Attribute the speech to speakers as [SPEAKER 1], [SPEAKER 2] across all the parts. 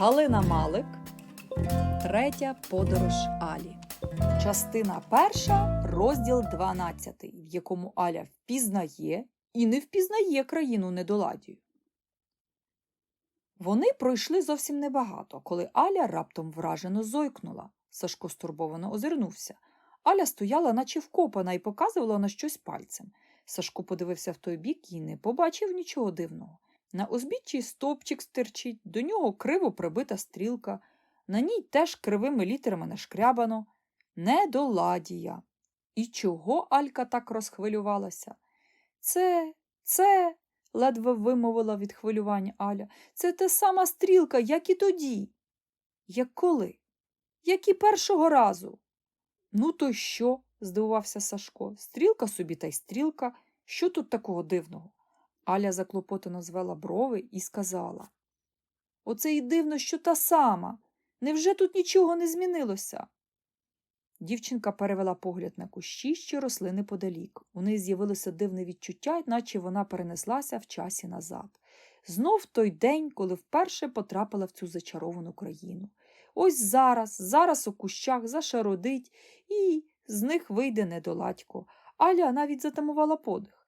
[SPEAKER 1] Галина Малик. Третя подорож Алі. Частина перша, розділ 12, в якому Аля впізнає і не впізнає країну недоладію. Вони пройшли зовсім небагато, коли Аля раптом вражено зойкнула. Сашко стурбовано озирнувся. Аля стояла, наче вкопана, і показувала на щось пальцем. Сашко подивився в той бік і не побачив нічого дивного. На узбіччі стовпчик стирчить, до нього криво прибита стрілка, на ній теж кривими літерами нашкрябано Недоладія. І чого Алька так розхвилювалася? Це, це, ледве вимовила від хвилювання Аля, це та сама стрілка, як і тоді. Як коли? Як і першого разу. Ну, то що? здивувався Сашко. Стрілка собі та й стрілка. Що тут такого дивного? Аля заклопотано звела брови і сказала. Оце і дивно, що та сама. Невже тут нічого не змінилося? Дівчинка перевела погляд на кущі, що росли неподалік. У неї з'явилося дивне відчуття, наче вона перенеслася в часі назад. Знов той день, коли вперше потрапила в цю зачаровану країну. Ось зараз, зараз у кущах зашародить, і з них вийде недоладько. Аля навіть затамувала подих.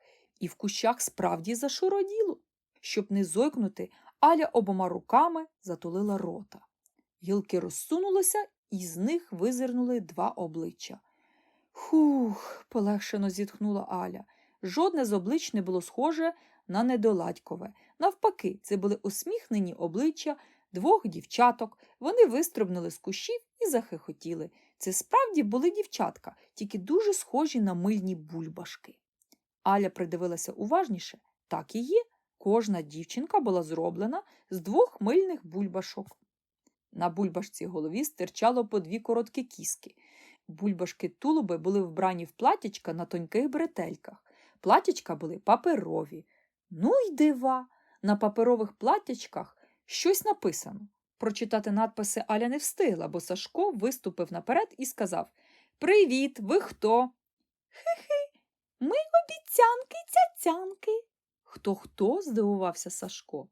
[SPEAKER 1] І в кущах справді зашароділо. Щоб не зойкнути, Аля обома руками затулила рота. Гілки розсунулися, і з них визирнули два обличчя. Хух, полегшено зітхнула Аля. Жодне з облич не було схоже на недоладькове. Навпаки, це були усміхнені обличчя двох дівчаток. Вони вистрибнули з кущів і захихотіли. Це справді були дівчатка, тільки дуже схожі на мильні бульбашки. Аля придивилася уважніше. Так і є. Кожна дівчинка була зроблена з двох мильних бульбашок. На бульбашці голові стирчало по дві короткі кіски. Бульбашки тулуби були вбрані в платячка на тоньких бретельках. Платячка були паперові. Ну й дива! На паперових платячках щось написано. Прочитати надписи Аля не встигла, бо Сашко виступив наперед і сказав Привіт, ви хто? Хи-хи, ми обіцянки цяцянки. Хто хто? здивувався Сашко.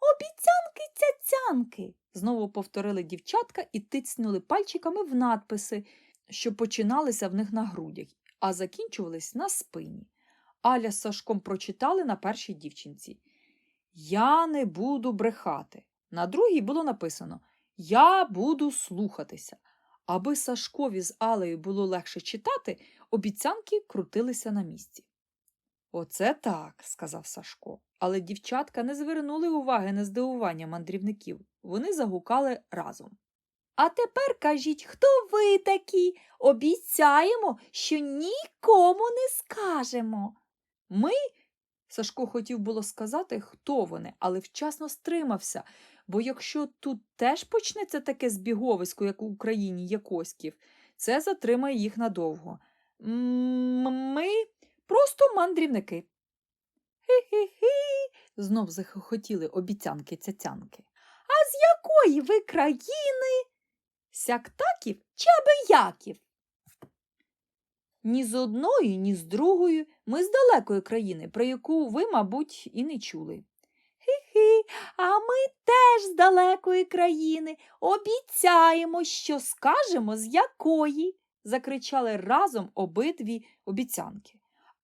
[SPEAKER 1] Обіцянки цяцянки. Знову повторили дівчатка і тицнули пальчиками в надписи, що починалися в них на грудях, а закінчувались на спині. Аля з Сашком прочитали на першій дівчинці. Я не буду брехати. На другій було написано Я буду слухатися. Аби Сашкові з Алею було легше читати, обіцянки крутилися на місці. Оце так, сказав Сашко. Але дівчатка не звернули уваги на здивування мандрівників. Вони загукали разом. А тепер кажіть, хто ви такі? Обіцяємо, що нікому не скажемо. Ми. Сашко хотів було сказати, хто вони, але вчасно стримався, бо якщо тут теж почнеться таке збіговисько, як у Україні Якоськів, це затримає їх надовго. Ми просто мандрівники. Хі-хі-хі, знов захохотіли обіцянки цяцянки. А з якої ви країни? Сяктаків чи абияків? Ні з одної, ні з другої ми з далекої країни, про яку ви, мабуть, і не чули. Хі-хі, а ми теж з далекої країни. Обіцяємо, що скажемо, з якої. Закричали разом обидві обіцянки.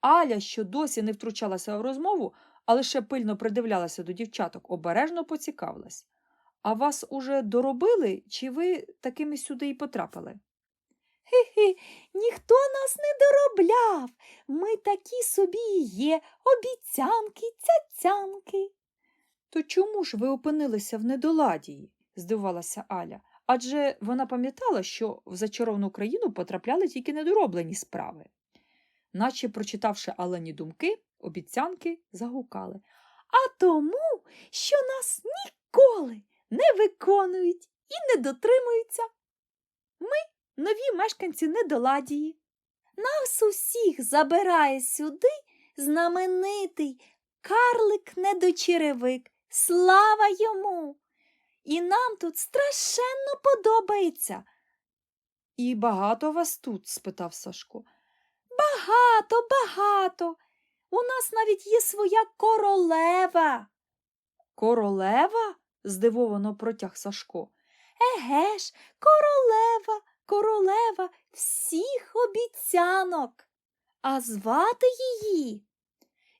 [SPEAKER 1] Аля, що досі не втручалася в розмову, а лише пильно придивлялася до дівчаток, обережно поцікавилась. А вас уже доробили, чи ви такими сюди й потрапили? Хі-хі, ніхто нас не доробляв. Ми такі собі і є, обіцянки, цяцянки. То чому ж ви опинилися в недоладії? здивувалася Аля. Адже вона пам'ятала, що в зачаровану країну потрапляли тільки недороблені справи. Наче, прочитавши Алені думки, обіцянки загукали. А тому, що нас ніколи не виконують і не дотримуються. Ми нові мешканці недоладії. Нас усіх забирає сюди знаменитий карлик-недочеревик. Слава йому! І нам тут страшенно подобається. І багато вас тут? спитав Сашко. Багато, багато. У нас навіть є своя королева. Королева? здивовано протяг Сашко. Еге ж, королева, королева всіх обіцянок. А звати її?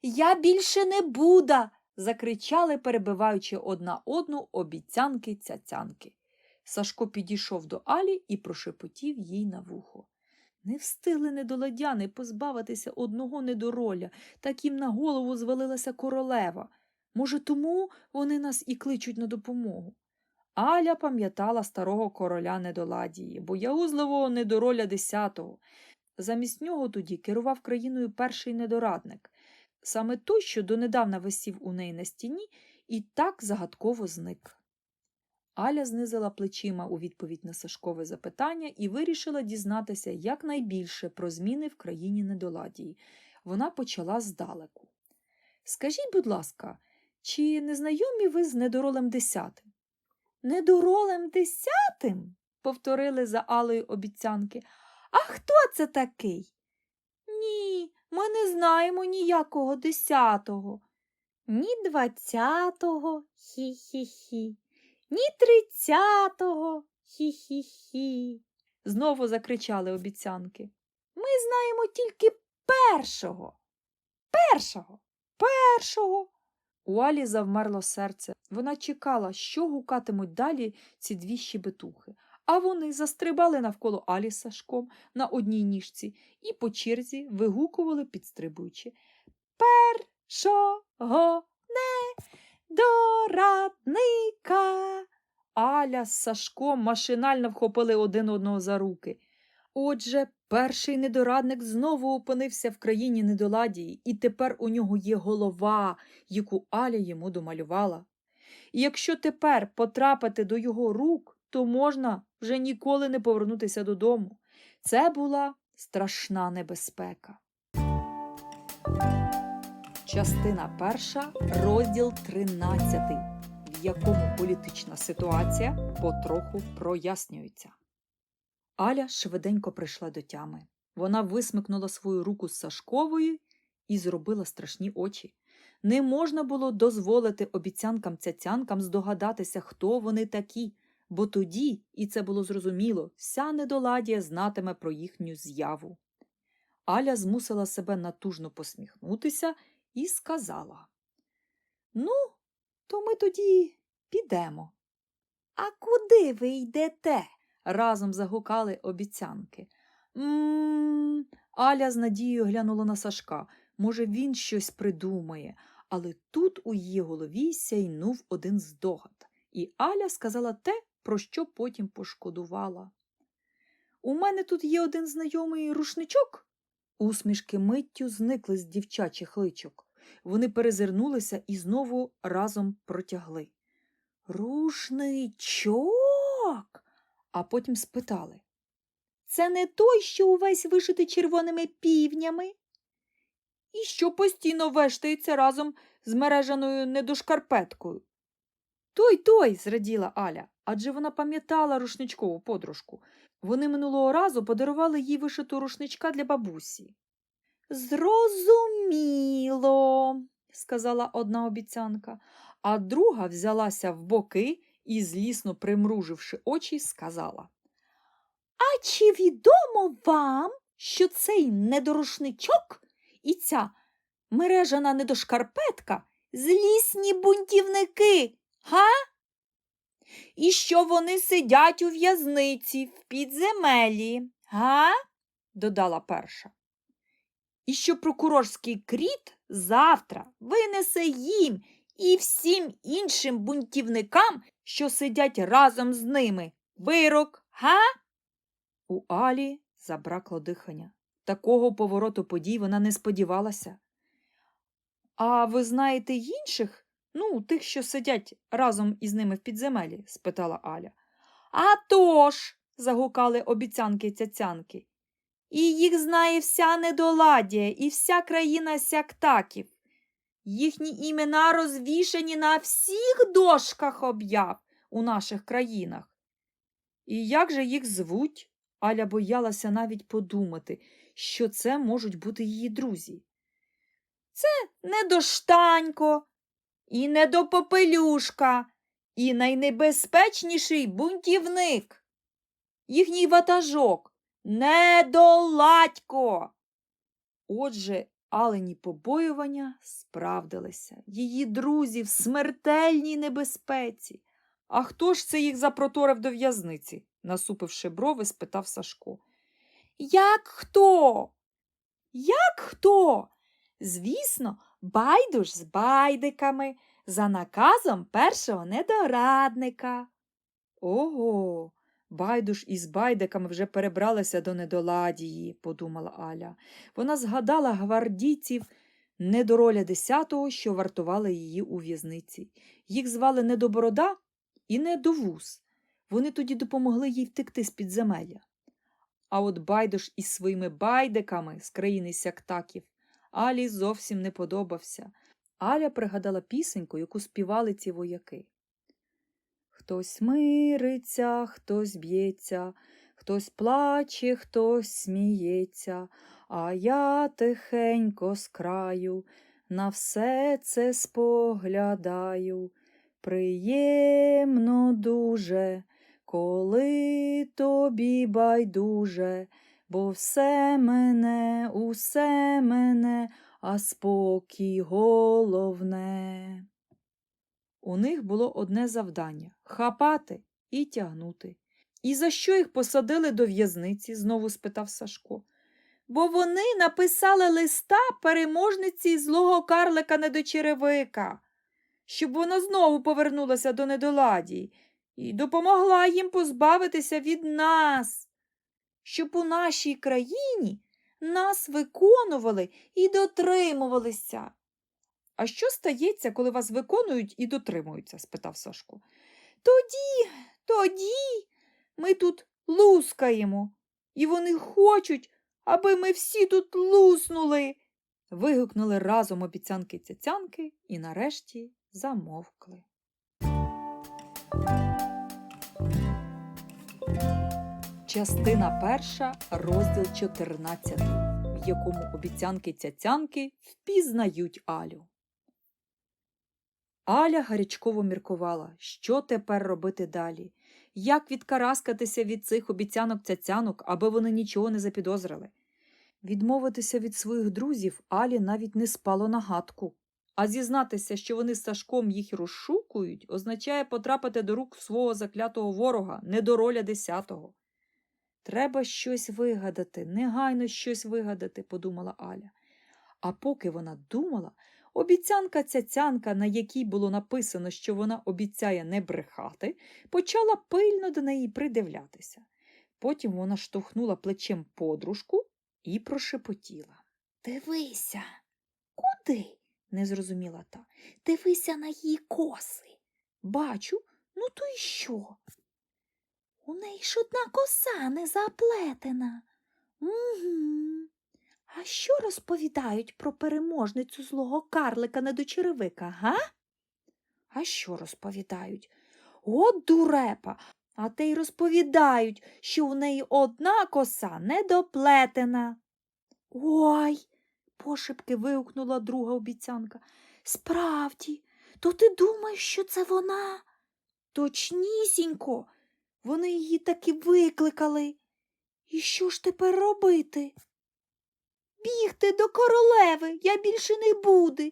[SPEAKER 1] Я більше не буда. Закричали, перебиваючи одна одну обіцянки цяцянки. Сашко підійшов до Алі і прошепотів їй на вухо. Не встигли недоладяни позбавитися одного недороля, так їм на голову звалилася королева. Може, тому вони нас і кличуть на допомогу. Аля пам'ятала старого короля недоладії, боягузливого недороля десятого. Замість нього тоді керував країною перший недорадник, саме той, що донедавна висів у неї на стіні, і так загадково зник. Аля знизила плечима у відповідь на Сашкове запитання і вирішила дізнатися якнайбільше про зміни в країні недоладії. Вона почала здалеку. Скажіть, будь ласка, чи не знайомі ви з недоролем десятим? Недоролем десятим? повторили за Алею обіцянки. А хто це такий? Ні, ми не знаємо ніякого десятого. Ні двадцятого, хі-хі-хі, ні тридцятого, хі-хі-хі. Знову закричали обіцянки. Ми знаємо тільки першого. Першого, першого. У Алі завмерло серце. Вона чекала, що гукатимуть далі ці дві щебетухи. А вони застрибали навколо Алі з Сашком на одній ніжці і по черзі вигукували, підстрибуючи. Першого недорадника. Аля з Сашком машинально вхопили один одного за руки. Отже, перший недорадник знову опинився в країні недоладії, і тепер у нього є голова, яку Аля йому домалювала. І якщо тепер потрапити до його рук, то можна вже ніколи не повернутися додому. Це була страшна небезпека. Частина перша, розділ 13, в якому політична ситуація потроху прояснюється. Аля швиденько прийшла до тями. Вона висмикнула свою руку з Сашкової і зробила страшні очі. Не можна було дозволити обіцянкам цяцянкам здогадатися, хто вони такі, бо тоді, і це було зрозуміло, вся недоладія знатиме про їхню з'яву. Аля змусила себе натужно посміхнутися і сказала Ну, то ми тоді підемо. А куди ви йдете? разом загукали обіцянки. М. Аля з надією глянула на Сашка. Може, він щось придумає, але тут у її голові сяйнув один здогад, і Аля сказала те, про що потім пошкодувала. У мене тут є один знайомий рушничок. Усмішки миттю зникли з дівчачих личок. Вони перезирнулися і знову разом протягли. Рушничок. А потім спитали. Це не той, що увесь вишитий червоними півнями? І що постійно вештається разом з мережаною недошкарпеткою. Той той, зраділа Аля, адже вона пам'ятала рушничкову подружку. Вони минулого разу подарували їй вишиту рушничка для бабусі. Зрозуміло, сказала одна обіцянка, а друга взялася в боки і, злісно примруживши очі, сказала. А чи відомо вам, що цей недорушничок і ця мережана недошкарпетка злісні бунтівники, га? І що вони сидять у в'язниці в підземелі, га? додала перша. І що прокурорський кріт завтра винесе їм і всім іншим бунтівникам, що сидять разом з ними. Вирок, га? У Алі забракло дихання. Такого повороту подій вона не сподівалася. А ви знаєте інших? Ну, тих, що сидять разом із ними в підземелі? спитала Аля. «А тож!» – загукали обіцянки цяцянки. І їх знає вся недоладія і вся країна сяктаків. Їхні імена розвішані на всіх дошках об'яв у наших країнах. І як же їх звуть? Аля боялася навіть подумати, що це можуть бути її друзі. Це не до штанько і не до попелюшка, і найнебезпечніший бунтівник. Їхній ватажок недоладько. Отже, Алені побоювання справдилися. Її друзі в смертельній небезпеці. А хто ж це їх запроторив до в'язниці? насупивши брови, спитав Сашко. Як хто? Як хто? Звісно, байдуш з байдиками, за наказом першого недорадника. Ого, байдуш із байдиками вже перебралися до недоладії, подумала Аля. Вона згадала гвардійців недороля десятого, що вартували її у в'язниці. Їх звали Недоборода і Недовуз. Вони тоді допомогли їй втекти з підземелля. А от байдуш із своїми байдиками з країни сяктаків Алі зовсім не подобався. Аля пригадала пісеньку, яку співали ці вояки. Хтось мириться, хтось б'ється, хтось плаче, хтось сміється, а я тихенько з краю на все це споглядаю. Приємно дуже, коли тобі байдуже, бо все мене, усе мене, а спокій головне. У них було одне завдання хапати і тягнути. І за що їх посадили до в'язниці? знову спитав Сашко. Бо вони написали листа переможниці злого карлика недочеревика, щоб вона знову повернулася до недоладій і допомогла їм позбавитися від нас, щоб у нашій країні нас виконували і дотримувалися. А що стається, коли вас виконують і дотримуються? спитав Сашко. Тоді, тоді ми тут лускаємо, і вони хочуть, аби ми всі тут луснули. Вигукнули разом обіцянки цяцянки і нарешті замовкли. Частина перша, розділ 14, в якому обіцянки цяцянки впізнають Алю. Аля гарячково міркувала, що тепер робити далі, як відкараскатися від цих обіцянок цяцянок, аби вони нічого не запідозрили. Відмовитися від своїх друзів Алі навіть не спало на гадку, а зізнатися, що вони з Сашком їх розшукують, означає потрапити до рук свого заклятого ворога, недороля десятого. Треба щось вигадати, негайно щось вигадати, подумала Аля. А поки вона думала, обіцянка цяцянка, на якій було написано, що вона обіцяє не брехати, почала пильно до неї придивлятися. Потім вона штовхнула плечем подружку і прошепотіла. Дивися, куди? не зрозуміла та. Дивися на її коси. Бачу, ну то й що? У неї ж одна коса не заплетена. Угу. А що розповідають про переможницю злого карлика недочеревика, га? А що розповідають? От дурепа, а те й розповідають, що у неї одна коса недоплетена. Ой, пошепки вигукнула друга обіцянка. Справді, то ти думаєш, що це вона? Точнісінько, вони її таки викликали. І що ж тепер робити? Бігти до королеви я більше не буду,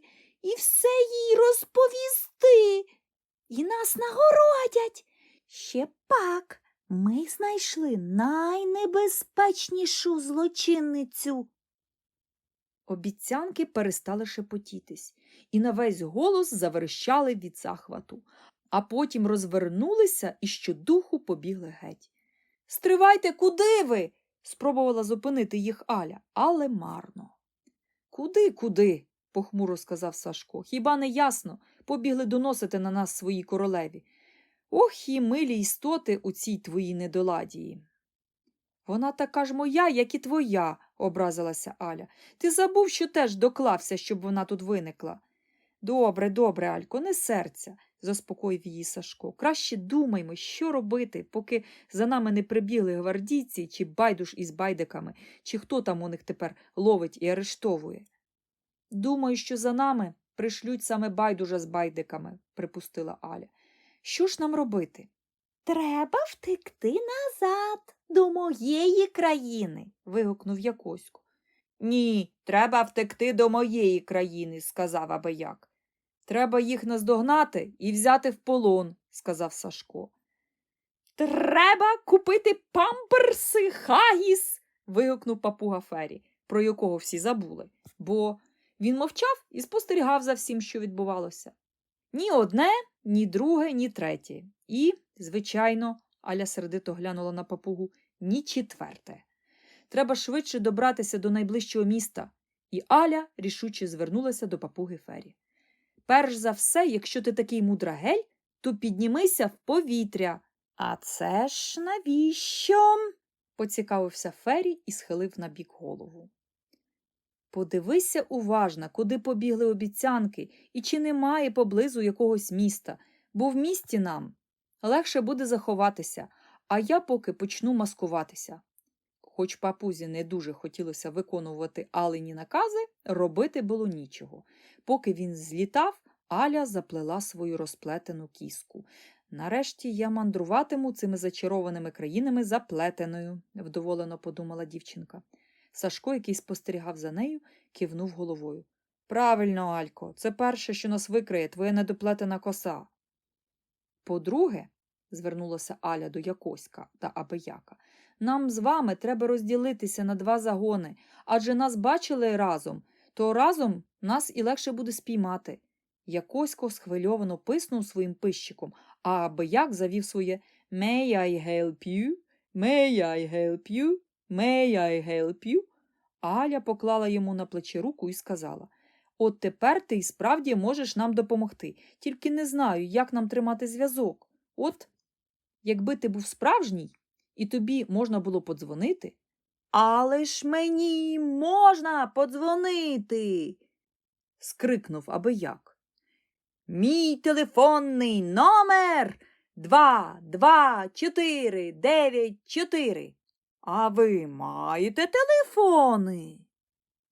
[SPEAKER 1] і все їй розповісти. І нас нагородять. Ще пак ми знайшли найнебезпечнішу злочинницю. Обіцянки перестали шепотітись і на весь голос заверещали від захвату, а потім розвернулися і щодуху побігли геть. Стривайте, куди ви? спробувала зупинити їх Аля, але марно. Куди, куди? похмуро сказав Сашко. Хіба не ясно? Побігли доносити на нас свої королеві. Ох і милі істоти у цій твоїй недоладії. Вона така ж моя, як і твоя, образилася Аля. Ти забув, що теж доклався, щоб вона тут виникла. Добре, добре, Алько, не серця, заспокоїв її Сашко. Краще думаймо, що робити, поки за нами не прибігли гвардійці чи байдуш із байдиками, чи хто там у них тепер ловить і арештовує. Думаю, що за нами пришлють саме байдужа з байдиками, припустила Аля. Що ж нам робити?
[SPEAKER 2] Треба втекти назад до моєї країни.
[SPEAKER 1] вигукнув Якосько. Ні, треба втекти до моєї країни, сказав Абияк. Треба їх наздогнати і взяти в полон, сказав Сашко. Треба купити памперси Хагіс. вигукнув папуга Фері, про якого всі забули, бо він мовчав і спостерігав за всім, що відбувалося. Ні одне, ні друге, ні третє. І, звичайно, Аля сердито глянула на папугу, ні четверте. Треба швидше добратися до найближчого міста. І Аля рішуче звернулася до папуги Фері. Перш за все, якщо ти такий мудрагель, то піднімися в повітря. А це ж навіщо? поцікавився Фері і схилив на бік голову. Подивися уважно, куди побігли обіцянки і чи немає поблизу якогось міста, бо в місті нам легше буде заховатися, а я поки почну маскуватися. Хоч папузі не дуже хотілося виконувати Алині накази, робити було нічого. Поки він злітав, Аля заплела свою розплетену кіску. Нарешті я мандруватиму цими зачарованими країнами заплетеною, вдоволено подумала дівчинка. Сашко, який спостерігав за нею, кивнув головою. Правильно, Алько, це перше, що нас викриє твоя недоплетена коса. По-друге, звернулася Аля до Якоська та Абияка, нам з вами треба розділитися на два загони, адже нас бачили разом, то разом нас і легше буде спіймати. Якосько схвильовано писнув своїм пищиком, а Абияк завів своє May I help you? May I help you? May I help you? Аля поклала йому на плече руку і сказала От тепер ти і справді можеш нам допомогти, тільки не знаю, як нам тримати зв'язок. От, якби ти був справжній, і тобі можна було подзвонити. Але ж мені можна подзвонити. скрикнув Абияк. Мій телефонний номер 2, 2, 4, 9, 4. А ви маєте телефони?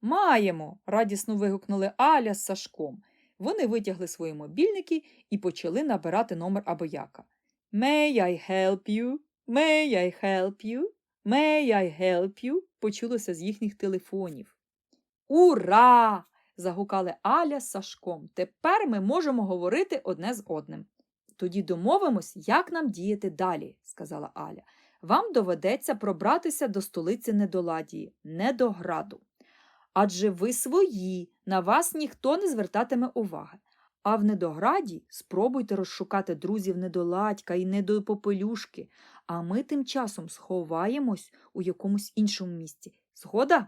[SPEAKER 1] Маємо, радісно вигукнули Аля з Сашком. Вони витягли свої мобільники і почали набирати номер Абияка. May I help you? May I help you? May I help you? почулося з їхніх телефонів. Ура! загукали Аля з Сашком. Тепер ми можемо говорити одне з одним. Тоді домовимось, як нам діяти далі, сказала Аля. Вам доведеться пробратися до столиці Недоладії, Недограду. Адже ви свої, на вас ніхто не звертатиме уваги. А в Недограді спробуйте розшукати друзів недоладька і недопопелюшки, а ми тим часом сховаємось у якомусь іншому місці. Згода?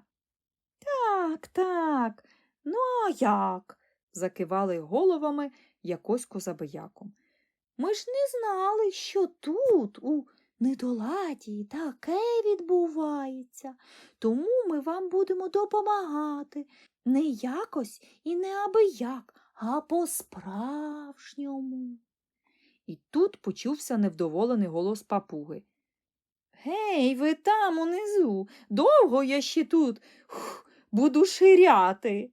[SPEAKER 1] Так, так. Ну, а як? закивали головами якось козабияком. Ми ж не знали, що тут, у недоладії, таке відбувається. Тому ми вам будемо допомагати. Не якось і не аби як, а по-справжньому. І тут почувся невдоволений голос папуги. Гей, ви там унизу, довго я ще тут Хух, буду ширяти.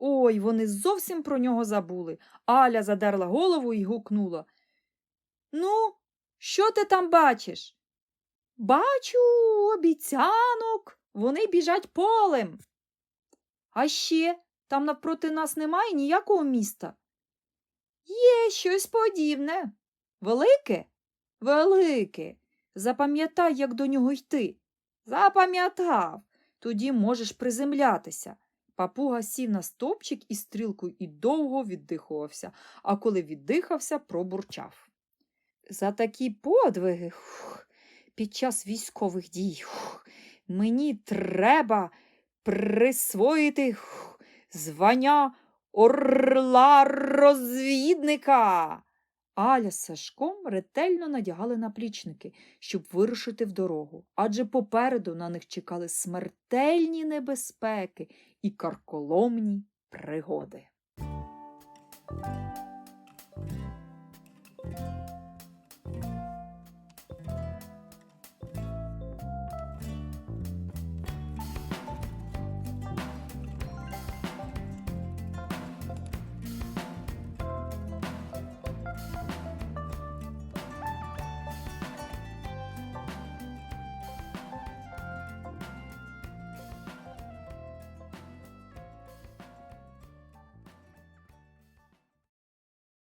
[SPEAKER 1] Ой, вони зовсім про нього забули. Аля задерла голову і гукнула. Ну, що ти там бачиш? Бачу обіцянок. Вони біжать полем. А ще там навпроти нас немає ніякого міста. Є щось подібне. Велике? Велике. Запам'ятай, як до нього йти. Запам'ятав. Тоді можеш приземлятися. Папуга сів на стовпчик із стрілкою і довго віддихувався, а коли віддихався, пробурчав. За такі подвиги хух, під час військових дій хух, мені треба присвоїти хух, звання орла розвідника. Аля з Сашком ретельно надягали наплічники, щоб вирушити в дорогу, адже попереду на них чекали смертельні небезпеки і карколомні пригоди.